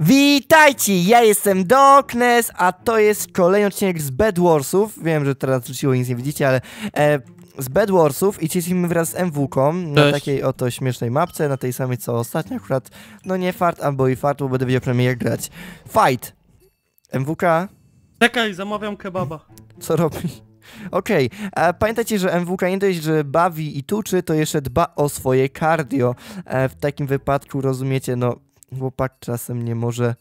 Witajcie, ja jestem Darkness, a to jest kolejny odcinek z Bed Warsów. Wiem, że teraz rzuciło i nic nie widzicie, ale e, z Bed Warsów i jesteśmy wraz z MWką na takiej oto śmiesznej mapce, na tej samej co ostatnio akurat. No nie fart albo i fart, bo będę wiedział przynajmniej jak grać. Fight! MWK, Czekaj, zamawiam kebaba. co robi? Okej, a pamiętajcie, że MWK nie dość, że bawi i tuczy, to jeszcze dba o swoje cardio. E, w takim wypadku, rozumiecie, no, chłopak czasem nie może...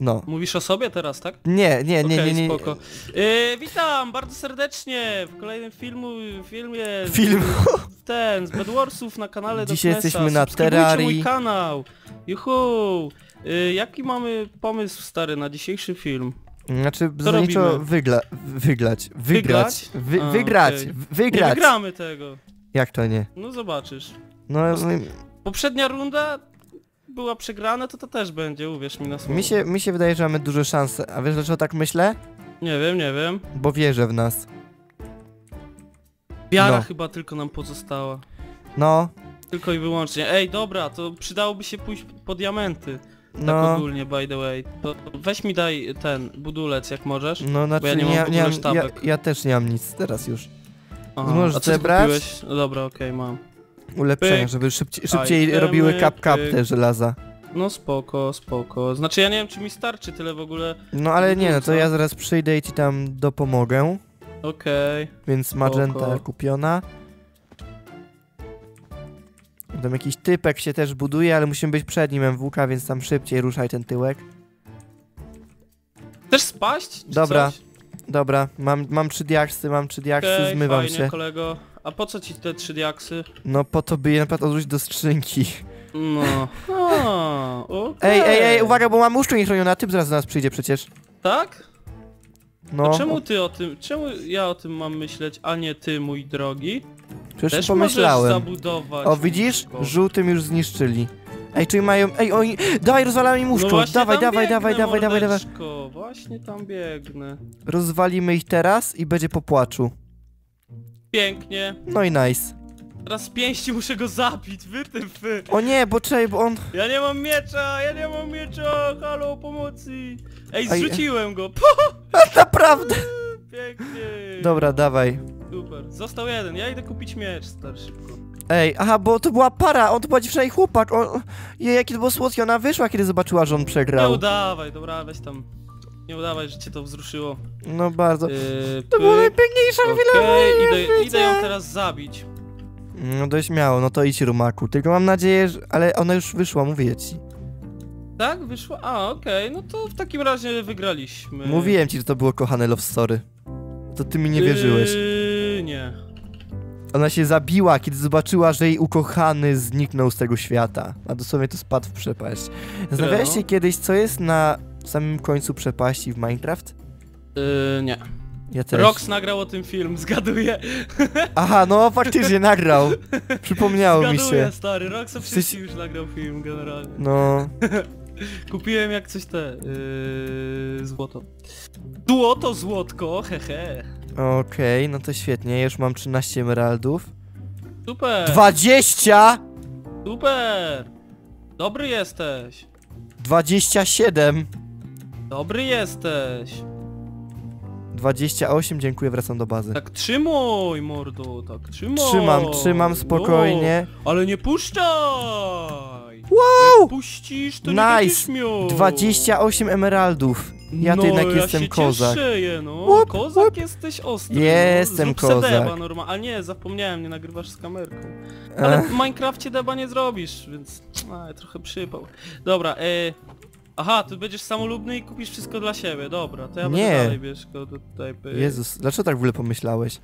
No. Mówisz o sobie teraz, tak? Nie, nie, nie, Okej, nie, nie. spoko. Yy, witam bardzo serdecznie w kolejnym filmu, filmie Film. ten, z Bedwarsów na kanale Dzisiaj Darknessa. jesteśmy na Terrarii. mój kanał. Juhu. Yy, jaki mamy pomysł stary na dzisiejszy film? Znaczy, zasadniczo robimy? wygla... wyglać. Wygrać. Wy... A, wygrać. okej. w- Nie Wygrać. wygramy tego. Jak to nie? No zobaczysz. No, Poprzednia runda była przegrana, to to też będzie, uwierz mi na słowo. mi się, mi się wydaje, że mamy duże szanse. A wiesz dlaczego tak myślę? Nie wiem, nie wiem. Bo wierzę w nas. Wiara No. chyba tylko nam pozostała. No, Tylko i wyłącznie. Ej, dobra, to przydałoby się pójść po diamenty. Tak no, ogólnie, by the way. To weź mi daj ten budulec, jak możesz. no, znaczy, ja nie mam w ogóle ja, ja, sztabek. ja też nie mam nic teraz już. Możesz a co ty zebrać? kupiłeś? No dobra, okej, mam. Ulepszenia, Pyk. żeby szybciej, szybciej Itemy, robiły kap-kap te żelaza. No spoko, spoko. Znaczy ja nie wiem, czy mi starczy tyle w ogóle. No ale nie, no to ja zaraz przyjdę i ci tam dopomogę. Okej. Więc magenta Spoko. kupiona. Tam jakiś typek się też buduje, ale musimy być przed nim MWK, więc tam szybciej ruszaj ten tyłek. Chcesz spaść? Dobra, Coś? Dobra, mam, mam trzy diaksy, mam trzy diaksy, Okej, zmywam fajnie, się. kolego. A po co ci te trzy diaksy? No po to by je na przykład odwrócić do skrzynki. No. A, okej. Ej, ej, ej, uwaga, bo mam uszczu niechronione, a typ zaraz do nas przyjdzie przecież. Tak? No, A czemu ty o tym, czemu ja o tym mam myśleć, a nie ty, mój drogi? przecież Też pomyślałem. zabudować. O, widzisz? łóżko. Żółtym już zniszczyli. Ej, czyli mają... Ej, oni... Dawaj, rozwalamy im łóżko. No dawaj, dawaj, dawaj, dawaj, dawaj, dawaj. Właśnie tam biegnę. Rozwalimy ich teraz i będzie po płaczu. Pięknie. No i nice. Teraz z pięści muszę go zabić, wy ty fy. O nie, bo czekaj, bo on... Ja nie mam miecza, ja nie mam miecza, halo, pomocy. Ej, zrzuciłem go, Naprawdę! pięknie. Dobra, dawaj. Super, został jeden, ja idę kupić miecz, stary, szybko. Ej, aha, bo to była para, on to była dziewczyna i chłopak. On... Jej, jakie to było słodkie, ona wyszła, kiedy zobaczyła, że on przegrał. udawaj, dobra, weź tam. Nie udawaj, że cię to wzruszyło. No bardzo. Yy, To była najpiękniejsza chwila Okej, mojego idę, idę ją teraz zabić. No dość miało, no to idź rumaku. Tylko mam nadzieję, że... Ale ona już wyszła, mówię ci. Tak? Wyszło? A, okej, no to w takim razie wygraliśmy. Mówiłem ci, że to było kochane love story. To ty mi nie wierzyłeś. Yy, nie. Ona się zabiła, kiedy zobaczyła, że jej ukochany zniknął z tego świata. A dosłownie to spadł w przepaść. Zastanawiałeś się kiedyś, co jest na samym końcu przepaści w Minecraft? Yy, nie. Ja też. Rox nagrał o tym film, zgaduję. Aha, no faktycznie nagrał. Przypomniało mi Zgaduję, się. stary, Rox Coś- przecież już nagrał film generalnie. No, Kupiłem jak coś te... Yy, złoto. Złoto, złotko, hehe. okej, no to świetnie. Już mam 13 emeraldów. Super, 20! super. Dobry jesteś. 27! Dobry jesteś. 28, dziękuję, wracam do bazy. Tak trzymaj, mordo, tak trzymaj. Trzymam, trzymam spokojnie. No, ale nie puszczaj. Wow! Jak puścisz, to nie Nice. będziesz miał. 28 emeraldów. Ja to no, jednak ja jestem się kozak. Cieszyję, no. Kozak jesteś ostry. Jestem no. Zrób kozak. Deba norma. A nie, zapomniałem, nie nagrywasz z kamerką. Ale Ech, w Minecrafcie deba nie zrobisz, więc a, trochę przypał. Dobra, e... Aha, ty będziesz samolubny i kupisz wszystko dla siebie, dobra, to ja Nie. będę dalej, bierz go tutaj. pyk. Jezus, dlaczego tak w ogóle pomyślałeś?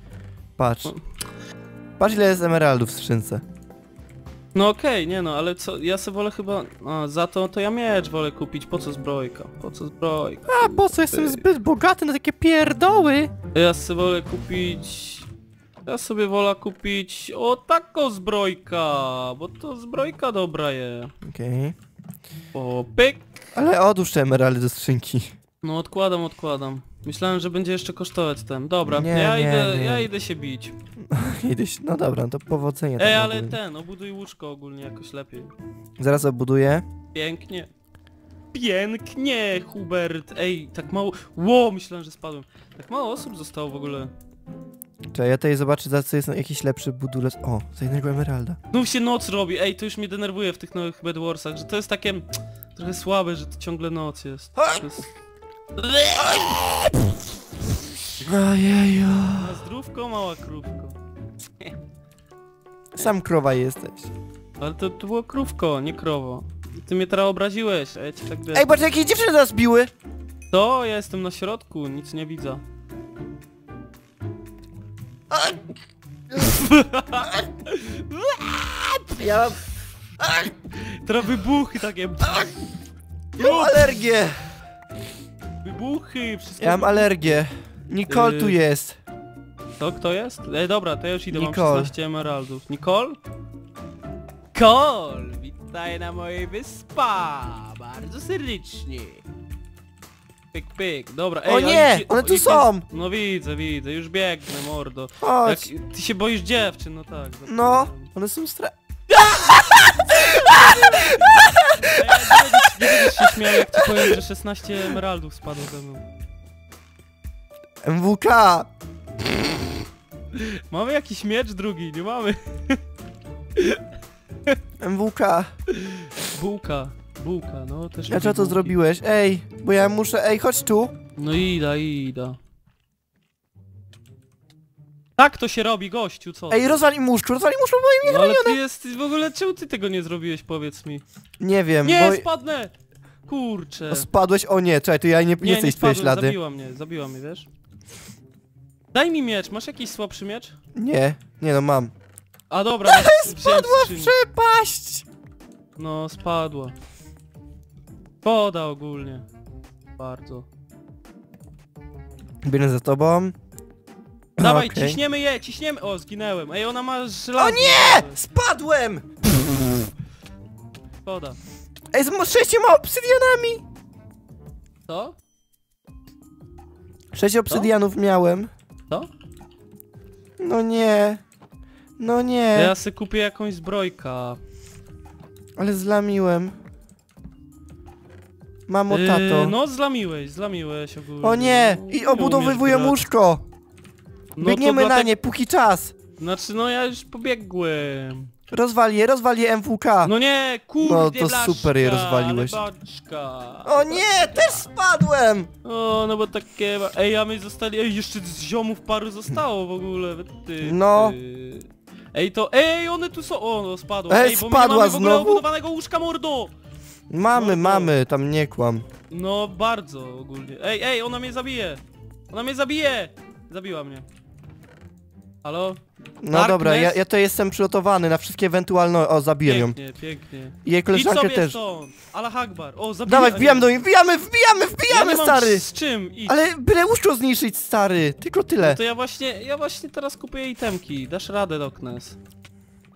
Patrz. Patrz ile jest emeraldów w skrzynce. No okej, nie no, ale co, ja sobie wolę chyba, a, za to, to ja miecz wolę kupić, po co zbrojka, po co zbrojka? A, bo co, jestem zbyt bogaty na takie pierdoły? Ja sobie wolę kupić, ja sobie wolę kupić, o tako zbrojka, bo to zbrojka dobra je. Okej. O, pyk! Ale odłóż te emeraldy do skrzynki. No odkładam, odkładam. Myślałem, że będzie jeszcze kosztować ten. Dobra, Nie, ja, nie, idę, nie. ja idę się bić. Idyś, no dobra, to powodzenia. Ej, tam ale ogólnie. ten, obuduj łóżko ogólnie jakoś lepiej. Zaraz obuduję. Pięknie. Pięknie, Hubert. Ej, tak mało... Ło, myślałem, że spadłem. Tak mało osób zostało w ogóle. Czekaj, ja tutaj zobaczę, za co jest jakiś lepszy budulec. O, za jednego emeralda. Znów się noc robi. Ej, to już mnie denerwuje w tych nowych Bedwarsach, że to jest takie... Trochę słabe, że to ciągle noc jest. To jest... Ojeju. Na zdrówko, mała krówko. Sam krowa jesteś. Ale to, to było krówko, nie krowo. Ty mnie teraz obraziłeś, a ja ci tak. Ej, patrz, jakie dziewczyny nas biły! To ja jestem na środku, nic nie widzę. Ja mam, Teraz wybuchy takie. ja mam alergię! Wybuchy, wszystko. Ja mam alergię. Nicole tu Yy. jest. To kto jest? Ej, dobra, to ja już idę, Nicole. mam 16 emeraldów. Nicole? Cole, witaj na mojej wyspa, bardzo serdecznie. Pyk, pyk, dobra, ej, O ale nie, gdzie- one tu ich są. No widzę, widzę, już biegnę, mordo. Jak, Chodź. ty się boisz dziewczyn, no tak. No, zapomniałem. one są stra... Ej, ja nie, będziesz, nie będziesz się śmiał, jak ci powiem, że 16 emeraldów spadło ze mną. MWK! Mamy jakiś miecz drugi, nie mamy. MWK. Bułka, bułka, no też to bułki. zrobiłeś? Ej, bo ja muszę... Ej, chodź tu. No ida, ida. Tak to się robi, gościu, co? Ej, rozwali muszku, rozwali muszku, bo im no ale ty jest, w ogóle czemu ty tego nie zrobiłeś, powiedz mi? nie wiem, Nie, bo... spadnę! Kurczę. O, spadłeś? O nie, czekaj, to ja nie, nie, nie, chcę nie iść w twoje ślady. zabiła mnie, zabiła mnie, wiesz? Daj mi miecz, masz jakiś słabszy miecz? Nie, nie no mam. A dobra, masz, Spadła w przepaść! No, spadła. Woda ogólnie. Bardzo. Biegnę za tobą. Dawaj, Okej. ciśniemy je, ciśniemy. O, zginęłem. Ej, ona ma żelazo. O nie! Spadłem! Woda. Ej, z z sześcioma obsydianami! Co? Sześć obsydianów miałem. Co? No nie. No nie. Ja sobie kupię jakąś zbrojka. Ale zlamiłem. Mamo, tato. Yy, no, zlamiłeś, zlamiłeś ogólnie. o nie! No, I obudowywuję umiesz grać. łóżko! No Biegniemy na dlatego- nie, póki czas! Znaczy, no ja już pobiegłem. Rozwal je, rozwal je MWK! No nie, kurde, No, to blaszka, super je rozwaliłeś. ale Baczka. O nie, też spadłem! O, no bo takie... Ej, a my zostali... Ej, jeszcze z ziomów paru zostało w ogóle, ty, No. Ty. Ej, to... Ej, one tu są... O, no spadło. Ej, bo my spadła nie mamy w ogóle znowu? obudowanego łóżka, mordo! Mamy, Mordo. mamy, tam nie kłam. No, bardzo ogólnie. Ej, ej, ona mnie zabije! Ona mnie zabije! Zabiła mnie. Halo? No Darkness? dobra, ja, ja to jestem przygotowany na wszystkie ewentualności. O, zabiję ją. Pięknie, pięknie. I jej Idź koleżankę sobie też. stąd! Allah Akbar! O, zabij... Dawaj, wbijamy do niej, wbijamy, wbijamy, Ja wbijamy, stary! z czym idź. Ale byle łóżko zniszczyć, stary, tylko tyle. No to ja właśnie, ja właśnie teraz kupuję itemki. Dasz radę, Doknes.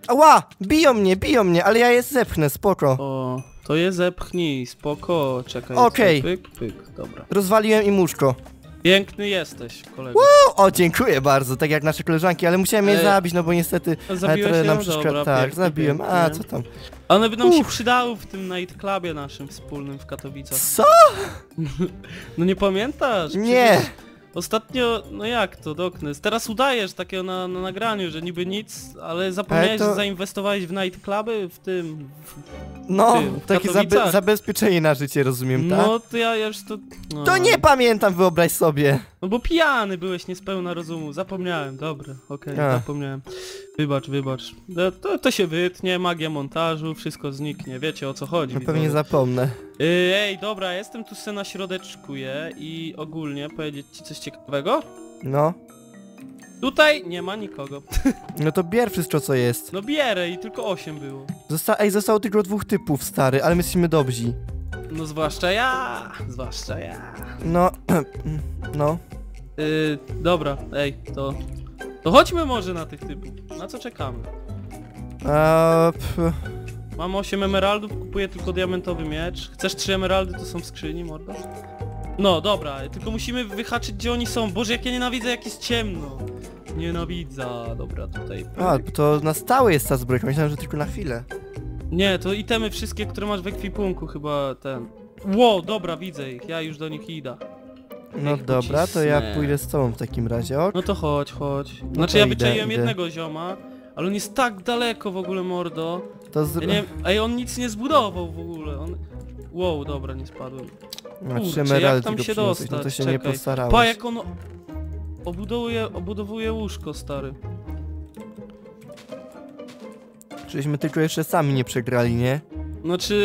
Ała, biją mnie, biją mnie, ale ja je zepchnę, spoko. O, to je zepchnij, spoko, czekaj. Okej. Pyk, pyk, dobra. Rozwaliłem im łóżko. Piękny jesteś, kolego. O, o, dziękuję bardzo, tak jak nasze koleżanki, ale musiałem je Ej, zabić, no bo niestety Zabiłeś trochę nam ją? przeszkadza. Dobra, Tak, pięknie, zabiłem. A, pięknie. co tam? One by nam się Uff. przydały w tym nightclubie naszym wspólnym w Katowicach. Co? No nie pamiętasz? Nie. Ostatnio, no jak to, Doknes? Teraz udajesz takiego na, na nagraniu, że niby nic, ale zapomniałeś, Ale to- że zainwestowałeś w nightcluby w tym... W... No, Ty, w takie zabe Katowicach? zabezpieczenie na życie, rozumiem, tak? No to ja już to... No. To nie pamiętam, wyobraź sobie. No bo pijany byłeś niespełna rozumu, zapomniałem, dobra, okej, zapomniałem. Wybacz, wybacz. No, to, to się wytnie, magia montażu, wszystko zniknie, wiecie o co chodzi. No widzowie. pewnie zapomnę. Yy, Ej, dobra, jestem tu se na środeczku je i ogólnie powiedzieć ci coś ciekawego? No. Tutaj nie ma nikogo. No to bier wszystko, co jest. No bierę i tylko 8 było. Zosta Ej, zostało tylko dwóch typów, stary, ale my jesteśmy dobrzy. No zwłaszcza ja, zwłaszcza ja. No, no. Yy, dobra, ej, to... To chodźmy może na tych typów. Na co czekamy? Eee, Mam 8 emeraldów, kupuję tylko diamentowy miecz. Chcesz 3 emeraldy, to są w skrzyni, mordo? No dobra, tylko musimy wyhaczyć gdzie oni są. Boże, jak ja nienawidzę jak jest ciemno. Nienawidzę. Dobra, tutaj. A, to na stałe jest ta zbrojka, myślałem, że tylko na chwilę. Nie, to itemy wszystkie, które masz w ekwipunku chyba ten. Ło, dobra, widzę ich, ja już do nich idę. No Ich dobra, to ja pójdę z tobą w takim razie, ok? No to chodź, chodź. No Znaczy to ja idę, wyczaiłem idę. jednego zioma, ale on jest tak daleko w ogóle, mordo. To Ja zr... nie ej, on nic nie zbudował w ogóle, on... Wow, dobra, nie spadłem. No, kurczę, trzy jak tam się przyniosłeś, no to dostać? się nie Czekaj. postarałeś. Pa, jak on... Obudowuje, obudowuje łóżko, stary. Czyśmy tylko jeszcze sami nie przegrali, nie? Znaczy...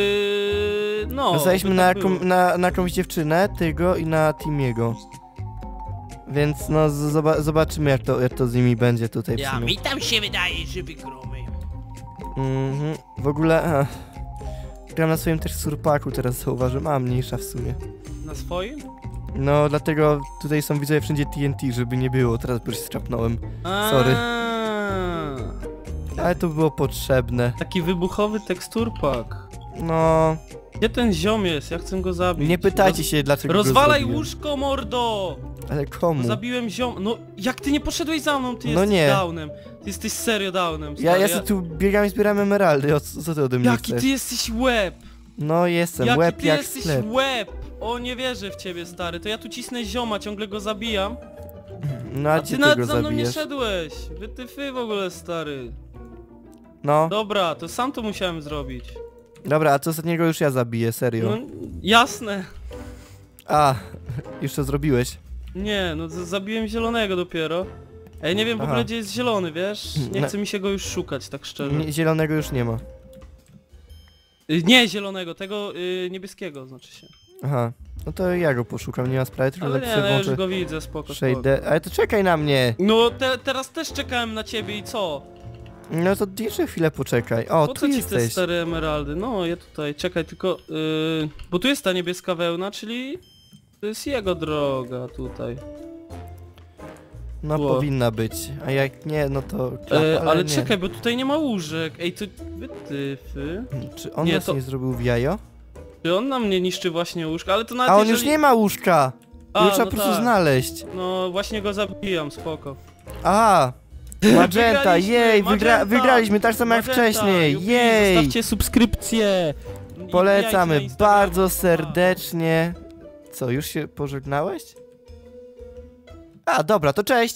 No, Zostaliśmy by na, tak jaką, na, na jakąś dziewczynę, Tygo i na Timiego. Więc no z- zoba zobaczymy jak to, jak to z nimi będzie tutaj w Ja, sumie. mi tam się wydaje, że wygromy. Mhm. W ogóle... Ech. Gram na swoim też surpaku teraz zauważyłem, a mniejsza w sumie. Na swoim? No dlatego tutaj są widzowie wszędzie TNT, żeby nie było, teraz już się strapnąłem. Sorry. Ale to było potrzebne. Taki wybuchowy teksturpak. No... Gdzie ten ziom jest? Ja chcę go zabić. Nie pytajcie się dlaczego Roz... go Rozwalaj zrobiłem. łóżko, mordo! Ale komu? Zabiłem ziom... No, jak ty nie poszedłeś za mną? Ty No jesteś nie. downem. Ty jesteś serio downem, Ja, stary. ja sobie tu biegam i zbieram emeraldy, o co, co ty ode mnie Jaki chcesz? ty jesteś łeb! No jestem, Jaki łeb ty jak jesteś sklep. łeb! O, nie wierzę w ciebie, stary. To ja tu cisnę zioma, ciągle go zabijam. No a, A gdzie ty ty nawet go za mną nie zabijesz? szedłeś. Wytyfy w ogóle, stary. No, Dobra, to sam to musiałem zrobić. Dobra, a co ostatniego już ja zabiję, serio. No, jasne. A, już to zrobiłeś. Nie, no zabiłem zielonego dopiero. Ej, nie wiem w Aha. ogóle gdzie jest zielony, wiesz? Nie No. chce mi się go już szukać, tak szczerze. Nie, zielonego już nie ma. Y, Nie zielonego, tego y, niebieskiego znaczy się. Aha, no to ja go poszukam, nie ma sprawy, tylko Ale tak nie, sobie no ja już go widzę, spoko, spoko. Ale to czekaj na mnie! No te, teraz też czekałem na ciebie i co? No to jeszcze chwilę poczekaj. O, po tu co ci te jesteś. stare emeraldy? No, ja tutaj, czekaj, tylko... y, bo tu jest ta niebieska wełna, czyli... To jest jego droga tutaj. No Było. powinna być, a jak nie, no to... klap, E, ale nie. czekaj, bo tutaj nie ma łóżek. Ej, to wytyfy. Czy on Nie, nas to- nie zrobił w jajo? Czy on na mnie niszczy właśnie łóżka? Ale to nawet A on jeżeli... już nie ma łóżka! A, trzeba no po prostu tak. znaleźć. No właśnie go zabijam, spoko. A, Magenta, jej, wygra, wygraliśmy tak samo jak Magenta, wcześniej, jej! Zostawcie subskrypcję! I wbijajcie Polecamy Instagrama. bardzo serdecznie. Co, już się pożegnałeś? A, dobra, to cześć!